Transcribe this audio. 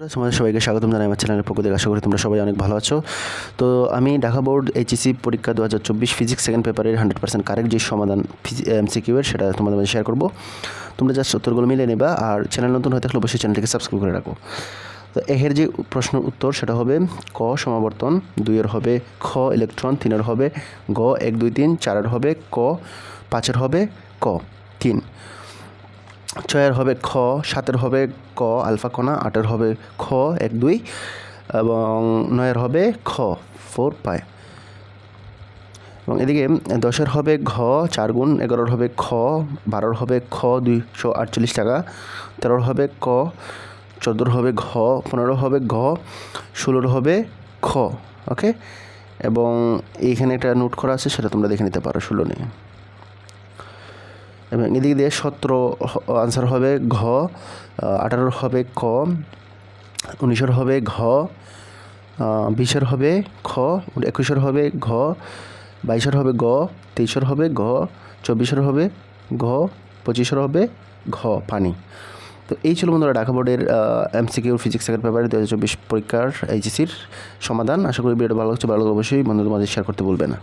তোমাদের সবাইকে স্বাগতম জানাই আমার চ্যানেলের পক্ষ থেকে। আশা করি তোমরা সবাই অনেক ভালো আছো। তো আমি ঢাকা বোর্ড এইচএসসি পরীক্ষা দু হাজার চব্বিশ ফিজিক্স সেকেন্ড পেপারের হান্ড্রেড পার্সেন্ট কারেক্ট যে সমাধান এমসিকিউয়ের সেটা তোমাদের মাঝে শেয়ার করব। তোমরা জাস্ট উত্তরগুলো মিলে নেবা আর চ্যানেল নতুন হয়ে থাকলে অবশ্যই চ্যানেলটিকে সাবস্ক্রাইব করে রাখো। তো এর যে প্রশ্ন উত্তর সেটা হবে ক সমাবর্তন দুইয়ের হবে খ ইলেকট্রন তিনের হবে গ, এক, দুই, তিন চারের হবে ক পাঁচের হবে ক, তিন। ছয়ের হবে খ, সাতের হবে ক, আলফা কণা, আটের হবে খ, এক, দুই, এবং নয়ের হবে খ, ফোর পাই এবং এদিকে দশের হবে ঘ, চার গুণ, এগারোর হবে খ, বারোর হবে খ, দুইশো আটচল্লিশ টাকা, তেরোর হবে ক, চোদ্দোর হবে ঘ, পনেরো হবে ঘ, ষোলোর হবে খ, ওকে? এবং এইখানে একটা নোট করা আছে, সেটা তোমরা দেখে নিতে পারো ষোলো নিয়ে। এবং এদিক দিয়ে সতেরো আনসার হবে ঘ আঠারোর হবে ক, উনিশের হবে ঘ বিশের হবে খ, একুশের হবে ঘ, বাইশের হবে গ, তেইশের হবে ঘ চব্বিশের হবে ঘ, পঁচিশের হবে ঘ, পানি। তো এই ছিল বন্ধুরা ঢাকা বোর্ডের এমসিকিউ ফিজিক্স সেকেন্ড পেপারে দু হাজার চব্বিশ পরীক্ষার এইচএসির সমাধান। আশা করি ভিডিওটা ভালো লাগছে, ভালো অবশ্যই বন্ধুদের মাঝে শেয়ার করতে ভুলবে না।